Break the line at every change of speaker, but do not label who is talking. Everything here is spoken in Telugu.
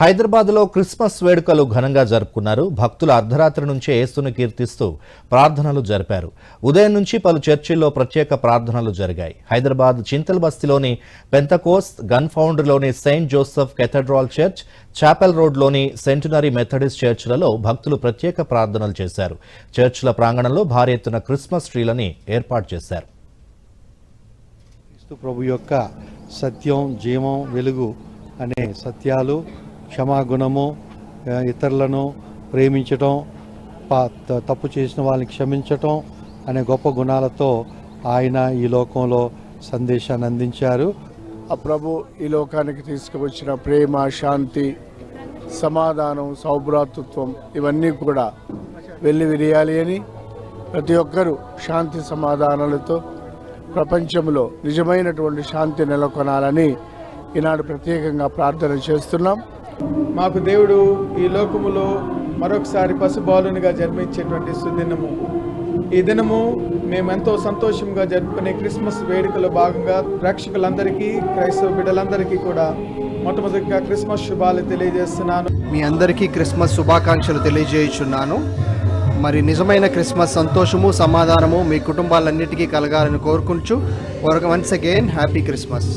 హైదరాబాద్లో క్రిస్మస్ వేడుకలు ఘనంగా జరుపుకున్నారు. భక్తులు అర్ధరాత్రి నుంచే ఏసును కీర్తిస్తూ ప్రార్థనలు జరిపారు. ఉదయం నుంచి పలు చర్చిల్లో ప్రత్యేక ప్రార్థనలు జరిగాయి. హైదరాబాద్ చింతల్ బస్తీలోని పెంతకోస్ గన్ ఫౌండర్లోని Saint Joseph cathedral church chapel రోడ్లోని సెంటినరీ మెథడిస్ట్ చర్చ్లలో భక్తులు ప్రత్యేక ప్రార్థనలు చేశారు. చర్చ్ల ప్రాంగణంలో భారీ ఎత్తున క్రిస్మస్ ట్రీలని ఏర్పాటు చేశారు.
క్రీస్తు ప్రభు యొక్క సత్యం జీవం వెలుగు అనే సత్యాలు క్షమాగుణము ఇతరులను ప్రేమించటం తప్పు చేసిన వాళ్ళని క్షమించటం అనే గొప్ప గుణాలతో ఆయన ఈ లోకంలో సందేశాన్ని అందించారు.
ఆ ప్రభు ఈ లోకానికి తీసుకువచ్చిన ప్రేమ శాంతి సమాధానం సౌభ్రాతృత్వం ఇవన్నీ కూడా వెళ్ళి విరియాలి అని ప్రతి ఒక్కరూ శాంతి సమాధానాలతో ప్రపంచంలో నిజమైనటువంటి శాంతి నెలకొనాలని ఈనాడు ప్రత్యేకంగా ప్రార్థన చేస్తున్నాం.
మాకు దేవుడు ఈ లోకములో మరొకసారి పశుబాలునిగా జన్మించేటువంటి సుదినము. ఈ దినము మేమెంతో సంతోషంగా జరుపుకునే క్రిస్మస్ వేడుకలో భాగంగా ప్రేక్షకులందరికీ క్రైస్తవ బిడ్డలందరికీ కూడా మొట్టమొదటిగా క్రిస్మస్ శుభాలు తెలియజేస్తున్నాను.
మీ అందరికీ క్రిస్మస్ శుభాకాంక్షలు తెలియజేయుచున్నాను. మరి నిజమైన క్రిస్మస్ సంతోషము సమాధానము మీ కుటుంబాలన్నిటికీ కలగాలని కోరుకుంటూ వన్స్ అగైన్ హ్యాపీ క్రిస్మస్